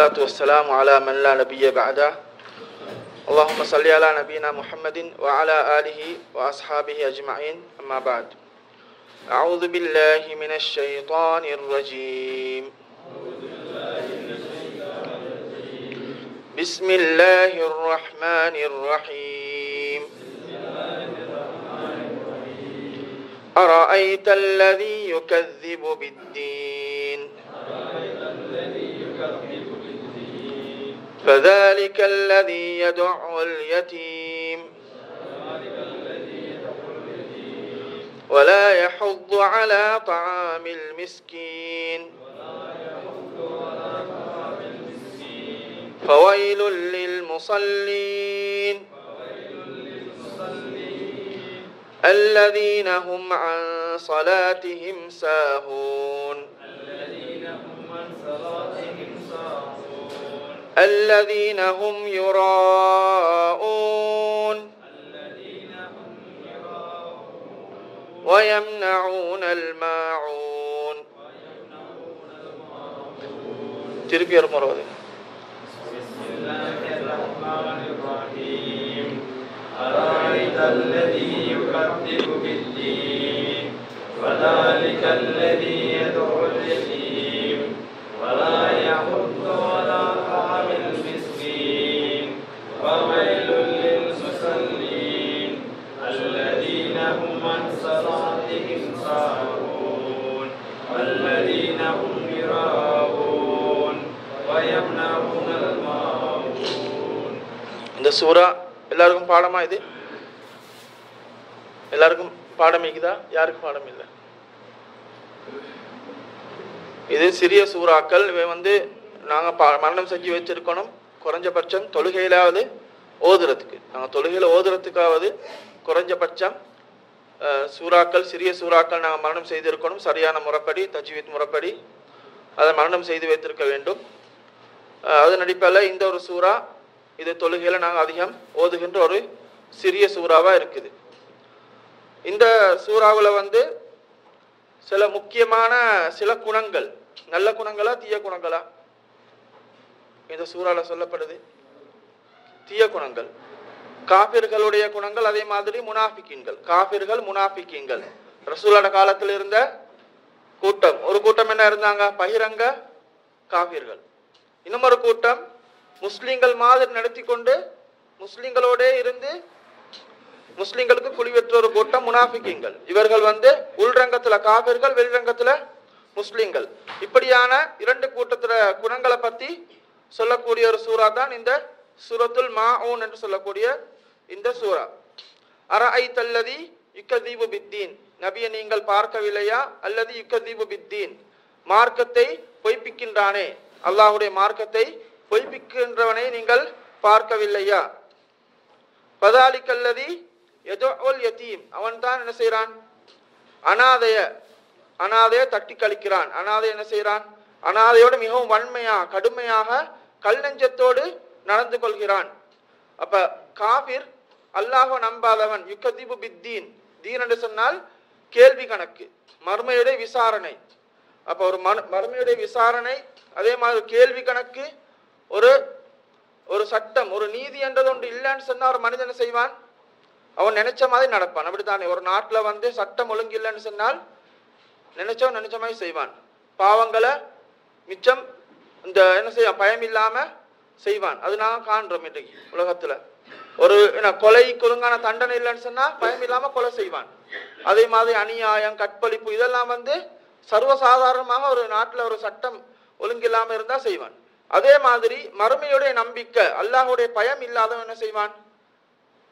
والصلاة والسلام على من لا نبي بعده. اللهم صل على نبينا محمد وعلى آله وأصحابه أجمعين. أما بعد. أعوذ بالله من الشيطان الرجيم. بسم الله الرحمن الرحيم. أرأيت الذي يكذب بالدين؟ فذلك الذي يدع اليتيم. ولا يحض على طعام المسكين. فويل للمصلين. الذين هم عن صلاتهم ساهون. الذين هم يراءون ويمنعون الماعون திருப்பி ஒரு முறை ஓதுங்க. بسم الله الرحمن الرحيم أرأيت الذي يكذب بالدين وذلك الذي يدعو இந்த சூரா எல்லாருக்கும் பாடமா இது? எல்லாருக்கும் பாடம் இருக்குதா? யாருக்கும் பாடம் இல்லை? இது சிறிய சூறாக்கள். இவை வந்து நாங்கள் பா மரணம் செஞ்சு வச்சிருக்கணும். குறைஞ்சபட்சம் தொழுகையிலாவது ஓதுறதுக்கு. நாங்கள் தொழுகையில் ஓதுறதுக்காவது குறைஞ்சபட்சம் சூறாக்கள் சிறிய சூறாக்கள் நாங்கள் மரணம் செய்திருக்கணும். சரியான முறைப்படி தஜ்வீத் முறைப்படி அதை மரணம் செய்து வைத்திருக்க வேண்டும். அதன் அடிப்படையில் இந்த ஒரு சூறா இது தொழுகையில் நாங்கள் அதிகம் ஓதுகின்ற ஒரு சிறிய சூறாவாக இருக்குது. இந்த சூறாவில் வந்து சில முக்கியமான சில குணங்கள் நல்ல குணங்களா தீய குணங்களா? இந்த சூறால சொல்லப்படுது. தீய குணங்கள். காபிர்களுடைய குணங்கள் அதே மாதிரி முனாஃபிக்கின்கள். காபிர்கள் முனாஃபிக்கின்கள். ரசூலோட காலத்தில் இருந்த கூட்டம். ஒரு கூட்டம் என்ன இருந்தாங்க? பகிரங்க காபிர்கள். இன்னும் ஒரு கூட்டம் முஸ்லிம்கள் மாதிரி நடத்தி கொண்டு முஸ்லிம்களோட இருந்து முஸ்லிம்களுக்கு குழிவெற்ற ஒரு கூட்டம் முனாஃபிக்கிங்கள் இவர்கள் வந்து உள்ரங்கத்துல காவிர்கள் வெளிரங்கத்துல முஸ்லிம்கள். இப்படியான இரண்டு கூட்டத்துல குணங்களை பத்தி சொல்லக்கூடிய ஒரு சூறா தான் இந்த சுரத்துல் மா ஊன் என்று சொல்லக்கூடிய இந்த சூறா. ஐ தல்லதி யுக்கதீபு பித்தீன். நபியை நீங்கள் பார்க்கவில்லையா? அல்லது யுக்கதீபு பித்தீன். மார்க்கத்தை பொய்ப்பிக்கின்றானே. அல்லாஹுடைய மார்க்கத்தை பொய்ப்பிக்கின்றவனை நீங்கள் பார்க்கவில்லையா? பதாலிக்கல்லதி எதோல் யத்தீம் அவன் தான் என்ன செய்கிறான் அனாதைய அனாதைய தட்டி கழிக்கிறான் அனாதை என்ன செய்கிறான் அனாதையோடு மிகவும் வன்மையாக கடுமையாக கல் நெஞ்சத்தோடு நடந்து கொள்கிறான். அப்ப காபிர் அல்லாஹ்வை நம்பாதவன். யுக்கதீபு பித்தீன். தீன் என்று சொன்னால் கேள்வி கணக்கு மர்மையுடைய விசாரணை. அப்ப ஒரு மனு மர்மையுடைய விசாரணை அதே மாதிரி கேள்வி கணக்கு ஒரு ஒரு சட்டம் ஒரு நீதி என்றது ஒன்று இல்லைன்னு சொன்னா ஒரு மனிதன் செய்வான்? அவன் நினைச்ச மாதிரி நடப்பான். அப்படித்தானே? ஒரு நாட்டில் வந்து சட்டம் ஒழுங்கு இல்லைன்னு சொன்னால் நினைச்சவன் நினைச்ச மாதிரி செய்வான். பாவங்களை மிச்சம் இந்த என்ன செய்வான்? பயம் இல்லாம செய்வான். அது நான் காண்றோம் இன்றைக்கு உலகத்துல. ஒரு என்ன கொலை கொழுங்கான தண்டனை இல்லைன்னு சொன்னா பயம் இல்லாம கொலை செய்வான். அதே மாதிரி அநியாயம் கற்பழிப்பு இதெல்லாம் வந்து சர்வசாதாரணமாக ஒரு நாட்டில் ஒரு சட்டம் ஒழுங்கு இல்லாம இருந்தா செய்வான். அதே மாதிரி மறுமையுடைய நம்பிக்கை அல்லாஹுடைய பயம் இல்லாதவன் என்ன செய்வான்?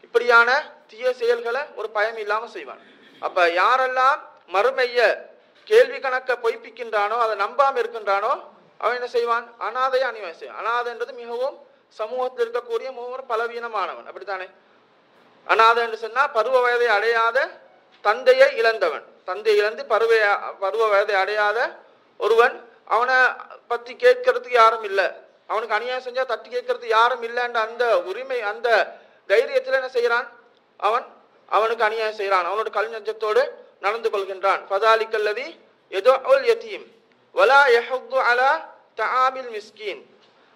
இப்படியான தீய செயல்களை ஒரு பயம் இல்லாம செய்வான். அப்ப யாரெல்லாம் மறுமைய கேள்வி கணக்க பொய்ப்பிக்கின்றானோ அதை நம்பாம இருக்கின்றானோ அவன் என்ன செய்வான்? அனாதையை அநியாயம் செய்வான். அனாதைன்றது மிகவும் சமூகத்தில் இருக்கக்கூடிய மிகவும் பலவீனமானவன். அப்படித்தானே? அனாதை என்று சொன்னா பருவ வயதை அடையாத தந்தையை இழந்தவன். தந்தையை இழந்து பருவ பருவ வயதை அடையாத ஒருவன் அவனை பத்தி கேட்கறதுக்கு யாரும் இல்லை. அவனுக்கு அநியாயம் செஞ்சா தட்டி கேட்கறதுக்கு யாரும் இல்லைன்ற அந்த உரிமை அந்த தைரியத்துல என்ன செய்யறான்? அவன் அவனுக்கு அநியாயம் செய்கிறான் அவனோட கல்நஞ்சத்தோடு நடந்து கொள்கின்றான். ஃபதாலிக்கல்லதி எதோ யதீம். வலா யஹுத்து அலா தாமில் மிஸ்கின்.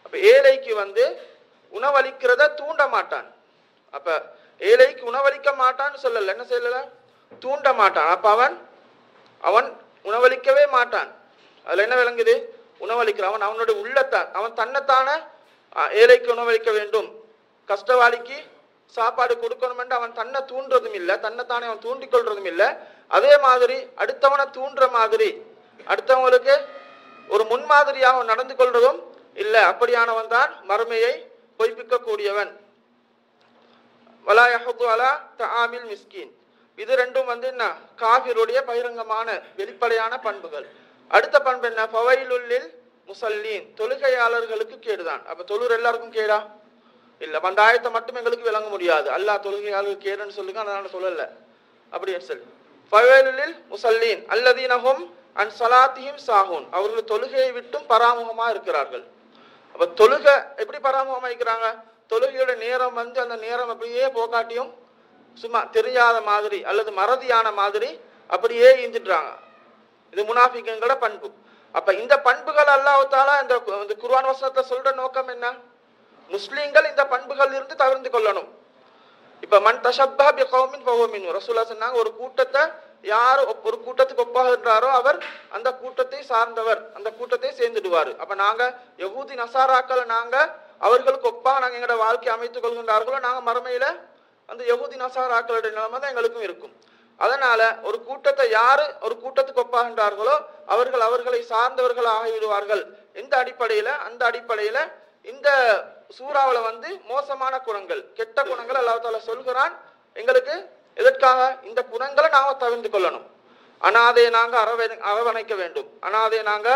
அப்ப ஏழைக்கு வந்து உணவளிக்கிறத தூண்ட மாட்டான். அப்ப ஏழைக்கு உணவளிக்க மாட்டான்னு சொல்லல. என்ன செய்யல தூண்ட மாட்டான். அப்ப அவன் அவன் உணவளிக்கவே மாட்டான். அதுல என்ன விளங்குது? உணவளிக்கிறான் அவன் அவனுடைய உள்ளத்தான். அவன் தன்னைத்தான ஏழைக்கு உணவளிக்க வேண்டும். கஷ்டவாளிக்கு சாப்பாடு கொடுக்கணும் என்று அவன் தன்னை தூண்டுறதும் இல்லை தன்னைத்தானே அவன் தூண்டிக் கொள்றதும் இல்லை. அதே மாதிரி அடுத்தவனை தூண்டுற மாதிரி அடுத்தவங்களுக்கு ஒரு முன்மாதிரியாக அவன் நடந்து கொள்றதும் இல்லை. அப்படியானவன் தான் மறுமையை பொய்ப்பிக்க கூடியவன் வலா யஹுது அலா தஆமில் மிஸ்கின். இது ரெண்டும் வந்து என்ன? காபிருடைய பகிரங்கமான வெளிப்படையான பண்புகள். அடுத்த பண்பு என்ன? பவையிலுள்ளில் முசல்லீன். தொழுகையாளர்களுக்கு கேடுதான். அப்ப தொழுர் எல்லாருக்கும் கேடா? இல்ல பண்டாயத்தை அந்த ஆயத்தை மட்டும் எங்களுக்கு விளங்க முடியாது. அல்லாஹ் தொழுகையாளர்கள் கேடுன்னு சொல்லுங்க அதனால சொல்லல. அப்படின்னு சொல்லி. பவையிலுள்ளில் முசல்லீன். அல்லதீனகும் அன் சலாத்தியும் சாகுன் அவர்கள் தொழுகையை விட்டும் பராமுகமா இருக்கிறார்கள். அப்ப தொழுகை எப்படி பராமுகமாக இருக்கிறாங்க தொழுகையோட நேரம் வந்து அந்த நேரம் அப்படியே போக்காட்டியும் சும்மா தெரியாத மாதிரி அல்லது மறதியான மாதிரி அப்படியே ஈந்துடுறாங்க இது முனாஃபிகங்களோட பண்பு. அப்ப இந்த பண்புகள் அல்லாஹ்தாலா இந்த குர்வான் வசனத்தை சொல்ற நோக்கம் என்ன? முஸ்லீம்கள் இந்த பண்புகள் இருந்து தவிர்த்து கொள்ளணும். இப்ப மன் தஷப்பா பி கௌமின் ஃபஹுவ ரசூலா சொன்னாங்க ஒரு கூட்டத்தை யார் ஒரு கூட்டத்துக்கு ஒப்பாகிறாரோ அவர் அந்த கூட்டத்தை சார்ந்தவர் அந்த கூட்டத்தை சேர்ந்துடுவார். அப்ப நாங்க யகூதி நசாராக்களை நாங்க அவர்களுக்கு ஒப்பாக நாங்க எங்களோட வாழ்க்கை அமைத்துக் கொள்கின்றார்களோ நாங்க மறுமையில அந்த யகூதி நசாராக்களுடைய நிலைமை தான் எங்களுக்கும் இருக்கும். அதனால ஒரு கூட்டத்தை யாரு ஒரு கூட்டத்துக்கு ஒப்பாகின்றார்களோ அவர்கள் அவர்களை சார்ந்தவர்கள் ஆகிவிடுவார்கள் எந்த அடிப்படையில? அந்த அடிப்படையில இந்த சூறாவில வந்து மோசமான குணங்கள் கெட்ட குணங்கள் அல்லாத்தால சொல்கிறான். எங்களுக்கு எதற்காக? இந்த குணங்களை நாம தவிர்த்து கொள்ளணும். அனாதையை நாங்க அரவணை அரவணைக்க வேண்டும். அனாதையை நாங்க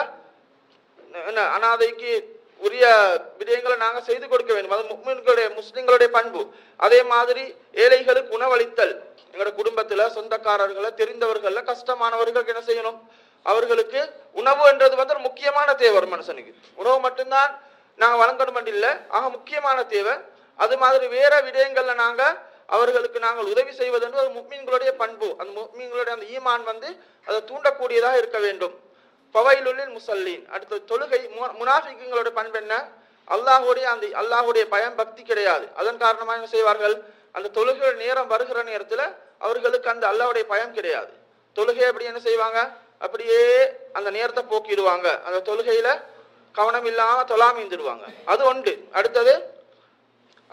என்ன அனாதைக்கு உரிய விடயங்களை நாங்க செய்து கொடுக்க வேண்டும். அது முஸ்லிம்களுடைய முஸ்லிம்களுடைய பண்பு. அதே மாதிரி ஏழைகளுக்கு உணவளித்தல் எங்களோட குடும்பத்துல சொந்தக்காரர்களை தெரிந்தவர்கள்ல கஷ்டமானவர்களுக்கு என்ன செய்யணும்? அவர்களுக்கு உணவு என்றது வந்து ஒரு முக்கியமான தேவை ஒரு மனுஷனுக்கு. உணவு மட்டும்தான் நாங்கள் வழங்கணும் இல்லை. ஆக முக்கியமான தேவை. அது மாதிரி வேற விடயங்கள்ல நாங்க அவர்களுக்கு நாங்கள் உதவி செய்வது என்று ஒரு முக்மீன்களுடைய பண்பு. அந்த முக்மீன்களுடைய அந்த ஈமான் வந்து அதை தூண்டக்கூடியதாக இருக்க வேண்டும். பவையிலுள்ளில் முசல்லீன். அடுத்த தொழுகை. மு- முனாஃபிக்குங்களோட பண்பு என்ன? அல்லாஹுடைய அந்த அல்லாஹுடைய பயம் பக்தி கிடையாது. அதன் காரணமாக என்ன செய்வார்கள்? அந்த தொழுகை நேரம் வருகிற நேரத்துல அவர்களுக்கு அந்த அல்லாவுடைய பயம் கிடையாது. தொழுகை அப்படி என்ன செய்வாங்க? அப்படியே அந்த நேரத்தை போக்கிடுவாங்க. அந்த தொழுகையில கவனம் இல்லாம தொலாமிந்துடுவாங்க அது ஒன்று. அடுத்தது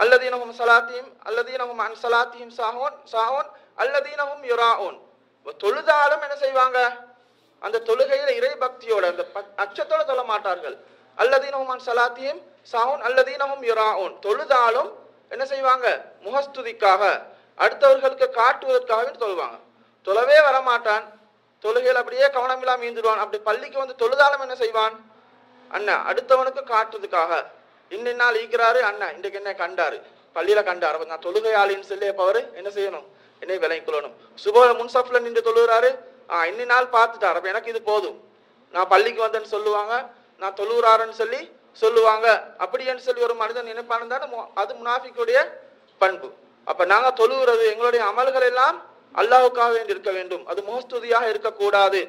அல்லதீனமும் சலாத்தியும் அல்லதீனமும் அன் சலாத்தியும் சாகோன் சாஹோன் அல்லதீனஹும் யுராவோன் தொழுதாலும் என்ன செய்வாங்க? அந்த தொழுகையில இறை பக்தியோட அந்த அச்சத்தோட தொழ மாட்டார்கள். அல்லதீனமும் அன் சலாத்தியும் சாஹோன் அல்லதீனமும் யுராவோன் தொழுதாலும் என்ன செய்வாங்க? முகஸ்துதிக்காக அடுத்தவர்களுக்கு காட்டுவதற்காக தொழுவாங்க தொழவே வரமாட்டான். தொழுகையில் அப்படியே கவனம் மீந்துடுவான் அப்படி பள்ளிக்கு வந்து தொழுதாலும் என்ன செய்வான்? அண்ணன் அடுத்தவனுக்கு காட்டுறதுக்காக. இன்னி நாள் ஈக்கிறாரு அண்ணன் இன்றைக்கு என்ன கண்டாரு. பள்ளியில கண்டாரு. அப்போ நான் தொழுகையாளின்னு சொல்லி அப்ப என்ன செய்யணும்? என்னை விலங்கி கொள்ளணும் சுப முன்சப்ல நின்று தொழுகிறாரு. ஆ இன்னி நாள் பார்த்துட்டாரு. அப்ப எனக்கு இது போதும். நான் பள்ளிக்கு வந்தேன்னு சொல்லுவாங்க. நான் தொழுகிறாருன்னு சொல்லி சொல்லுவாங்க. அப்படின்னு சொல்லி ஒரு மனிதன் நினைப்பானு தானே மு- அது முனாஃபிக்குடைய பண்பு. அப்ப நாங்க தொழுகிறது எங்களுடைய அமல்கள் எல்லாம் அல்லாவுக்காக வேண்டி இருக்க வேண்டும். அது மோஸ்துதியாக இருக்கக்கூடாது.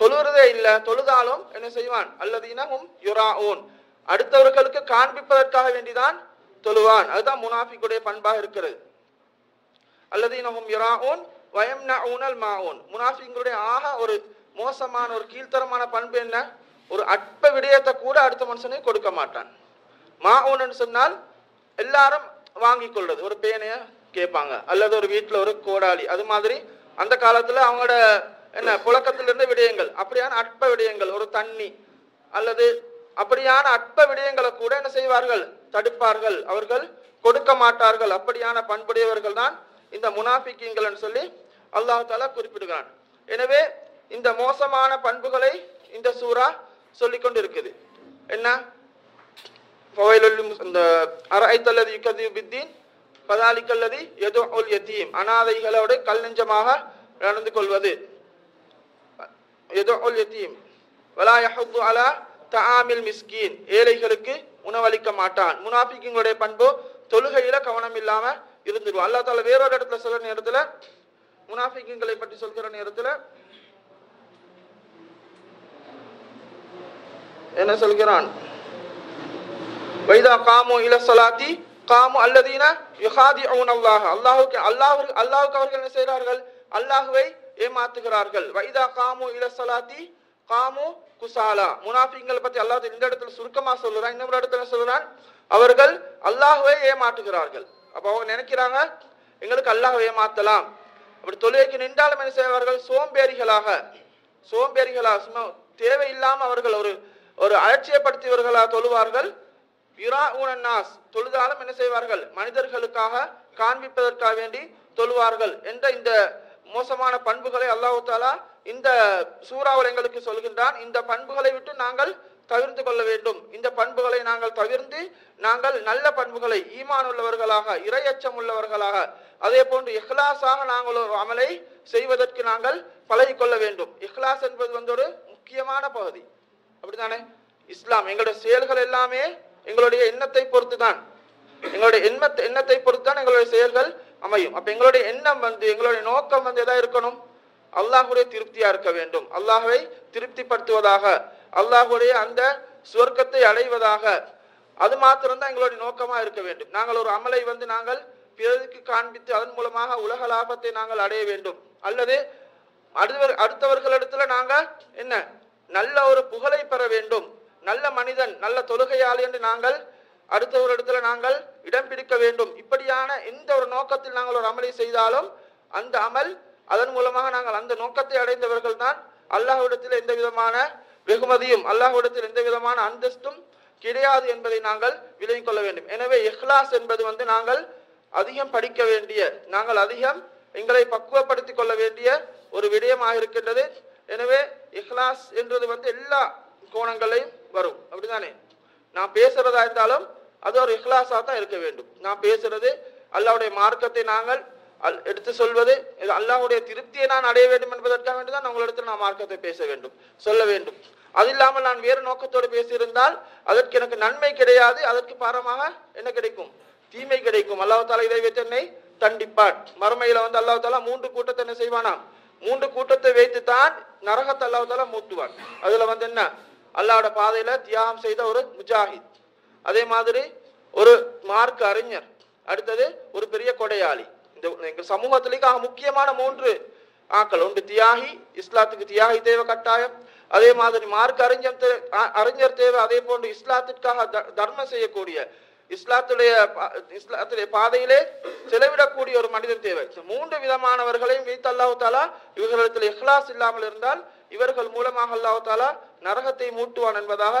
தொழுகிறதே இல்ல தொழுதாலும் என்ன செய்வான்? அல்லதீனும் யுரா ஓன் அடுத்தவர்களுக்கு காண்பிப்பதற்காக வேண்டிதான் தொழுவான். அதுதான் முனாஃபிக்குடைய பண்பாக இருக்கிறது. அல்லதீனமும் யுரா ஓன் அல்லதீனஹும் ஊனல் மா ஓன் முனாஃபிங்களுடைய ஆக ஒரு மோசமான ஒரு கீழ்த்தரமான பண்பு என்ன? ஒரு அற்ப விடயத்தை கூட அடுத்த மனுஷனுக்கு கொடுக்க மாட்டான். மா ஊன்னு சொன்னால் எல்லாரும் வாங்கி கொள்றது ஒரு பேனைய கேட்பாங்க. அல்லது ஒரு வீட்டில் ஒரு கோடாளி அது மாதிரி அந்த காலத்துல அவங்களோட என்ன புழக்கத்திலிருந்து விடயங்கள். அப்படியான அற்ப விடயங்கள். ஒரு தண்ணி. அல்லது அப்படியான அற்ப விடயங்களை கூட என்ன செய்வார்கள்? தடுப்பார்கள். அவர்கள் கொடுக்க மாட்டார்கள். அப்படியான பண்புடையவர்கள் தான் இந்த முனாஃபிக்கீங்கள் சொல்லி அல்லாஹ் தாலா குறிப்பிடுகிறான். எனவே இந்த மோசமான பண்புகளை இந்த சூரா சொல்லி கொண்டு இருக்குது என்ன? இந்த அரஐத்தல்லதி யுகதிபு பித்தீன் எதோ ஒல் யதீம் அனாதைகளோடு கல் நெஞ்சமாக நடந்து கொள்வது யதுஉல் யதீம் வலா யஹுது அலா தஆமில் மிஸ்கீன் ஏழைகளுக்கு உணவளிக்க மாட்டான் முனாஃபிக்குங்களுடைய பண்பு தொழுகையில கவனம் இல்லாம இருந்துருவோம் அல்லாஹ் தாலா வேறொரு இடத்துல சொல்ற நேரத்துல முனாஃபிக்குங்களை பற்றி சொல்கிற நேரத்துல என்ன சொல்கிறான் வைதா காமு இல சலாத்தி காமு அல்லதீன அவுன் அல்லாஹ் அல்லாஹுக்கு அல்லாஹ் அல்லாஹுக்கு அவர்கள் என்ன செய்கிறார்கள்? அல்லாஹுவை ஏமாத்துகிறார்கள். வைதா காமு இல சலாத்தி காமு குசாலா முனாஃபிங்களை பத்தி அல்லாஹ் இந்த இடத்துல சுருக்கமா சொல்லுறான். இன்னொரு இடத்துல சொல்லுறான்? அவர்கள் அல்லாஹுவை ஏமாற்றுகிறார்கள். அப்ப அவங்க நினைக்கிறாங்க எங்களுக்கு அல்லாஹ் ஏமாத்தலாம். அப்படி தொழுகைக்கு நின்றாலும் என்ன செய்வார்கள்? சோம்பேறிகளாக சோம்பேறிகளாக சும்மா தேவையில்லாமல் அவர்கள் ஒரு ஒரு அலட்சியப்படுத்தியவர்களாக தொழுவார்கள். யுரா நாஸ் தொழுதாலும் என்ன செய்வார்கள்? மனிதர்களுக்காக காண்பிப்பதற்காக வேண்டி தொழுவார்கள் என்ற இந்த மோசமான பண்புகளை அல்லாஹு தாலா இந்த சூறாவில் எங்களுக்கு சொல்கின்றான். இந்த பண்புகளை விட்டு நாங்கள் தவிர்த்து கொள்ள வேண்டும். இந்த பண்புகளை நாங்கள் தவிர்த்து நாங்கள் நல்ல பண்புகளை ஈமான் உள்ளவர்களாக இரையச்சம் உள்ளவர்களாக அதே போன்று இஹ்லாஸாக நாங்கள் ஒரு அமலை செய்வதற்கு நாங்கள் பழகி கொள்ள வேண்டும். இஹ்லாஸ் என்பது வந்து ஒரு முக்கியமான பகுதி. அப்படித்தானே? இஸ்லாம் எங்களுடைய செயல்கள் எல்லாமே எங்களுடைய எண்ணத்தை பொறுத்து தான் எங்களுடைய எண்ணத்தை எண்ணத்தை பொறுத்து தான் எங்களுடைய செயல்கள் அமையும். அப்ப எங்களுடைய எண்ணம் வந்து எங்களுடைய நோக்கம் வந்து எதா இருக்கணும்? அல்லாஹுடைய திருப்தியா இருக்க வேண்டும். அல்லாஹுவை திருப்திப்படுத்துவதாக அல்லாஹுடைய அந்த சுவர்க்கத்தை அடைவதாக. அது மாத்திரம்தான் எங்களுடைய நோக்கமா இருக்க வேண்டும். நாங்கள் ஒரு அமலை வந்து நாங்கள் பிறருக்கு காண்பித்து அதன் மூலமாக உலக லாபத்தை நாங்கள் அடைய வேண்டும். அல்லது அடுத்தவர் அடுத்தவர்களிடத்துல நாங்கள் என்ன? நல்ல ஒரு புகழை பெற வேண்டும். நல்ல மனிதன் நல்ல தொழுகையாளி என்று நாங்கள் அடுத்த வருடத்தில் நாங்கள் இடம் பிடிக்க வேண்டும். இப்படியான எந்த ஒரு நோக்கத்தில் நாங்கள் ஒரு அமலை செய்தாலும் அந்த அமல் அதன் மூலமாக நாங்கள் அந்த நோக்கத்தை அடைந்தவர்கள் தான் அல்லாஹ்விடத்தில் எந்த விதமான வெகுமதியும் அல்லாஹ்விடத்தில் எந்த விதமான அந்தஸ்தும் கிடையாது என்பதை நாங்கள் விலகிக் கொள்ள வேண்டும். எனவே இஹ்லாஸ் என்பது வந்து நாங்கள் அதிகம் படிக்க வேண்டிய நாங்கள் அதிகம் எங்களை பக்குவப்படுத்திக் கொள்ள வேண்டிய ஒரு விடயமாக இருக்கின்றது. எனவே இஹ்லாஸ் என்றது வந்து எல்லா கோணங்களையும் வரும். அப்படிதானே நான் பேசுறதா இருந்தாலும் அது ஒரு இஹ்லாஸா தான் இருக்க வேண்டும். நான் பேசுறது அல்லாவுடைய மார்க்கத்தை நாங்கள் அல்- எடுத்து சொல்வது இது திருப்தியை நான் அடைய வேண்டும் என்பதற்காக வேண்டி தான் உங்களிடத்தில் நான் மார்க்கத்தை பேச வேண்டும் சொல்ல வேண்டும். அது இல்லாமல் நான் வேறு நோக்கத்தோடு பேசியிருந்தால் அதற்கு எனக்கு நன்மை கிடையாது அதற்கு பாரமாக என்ன கிடைக்கும்? தீமை கிடைக்கும். அல்லாஹ் இதை வைத்து என்னை தண்டிப்பான். மறுமையில வந்து அல்லாஹ் மூன்று கூட்டத்தை என்ன செய்வானாம்? மூன்று கூட்டத்தை வைத்து தான் நரகத்தை அல்லாஹ் மூத்துவான் மூட்டுவான். அதுல வந்து என்ன? அல்லாஹ்வோட பாதையில தியாகம் செய்த ஒரு முஜாஹித். அதே மாதிரி ஒரு மார்க் அறிஞர். அடுத்தது ஒரு பெரிய கொடையாளி. இந்த எங்க சமூகத்திலேயே ஆக முக்கியமான மூன்று ஆக்கள். ஒன்று தியாகி இஸ்லாத்துக்கு தியாகி தேவை கட்டாயம். அதே மாதிரி மார்க் அறிஞர் அறிஞர் தேவை. அதே போன்று இஸ்லாத்திற்காக த- தர்மம் செய்யக்கூடிய இஸ்லாத்துடைய பா- இஸ்லாத்துடைய பாதையிலே செலவிடக்கூடிய ஒரு மனிதன் தேவை. மூன்று விதமானவர்களையும் வைத்து அல்லாஹ் தாலா இவர்களிடத்தில் இஹ்லாஸ் இல்லாமல் இருந்தால் இவர்கள் மூலமாக அல்லாஹ் தாலா நரகத்தை மூட்டுவான் என்பதாக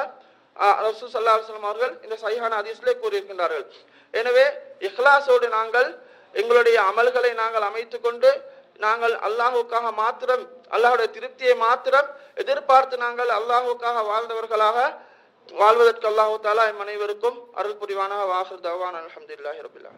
ரசூ சல்லா அலுவலம் அவர்கள் இந்த சைஹான அதிசலே கூறியிருக்கின்றார்கள். எனவே இஹ்லாஸோடு நாங்கள் எங்களுடைய அமல்களை நாங்கள் அமைத்து கொண்டு நாங்கள் அல்லாஹுக்காக மாத்திரம் அல்லாஹுடைய திருப்தியை மாத்திரம் எதிர்பார்த்து நாங்கள் அல்லாஹுக்காக வாழ்ந்தவர்களாக வாழ்வதற்கு அல்லாஹு தாலா எம் அனைவருக்கும் அருள் புரிவானாக வாசல் தவான் அலமதுல்லாஹி ரபில்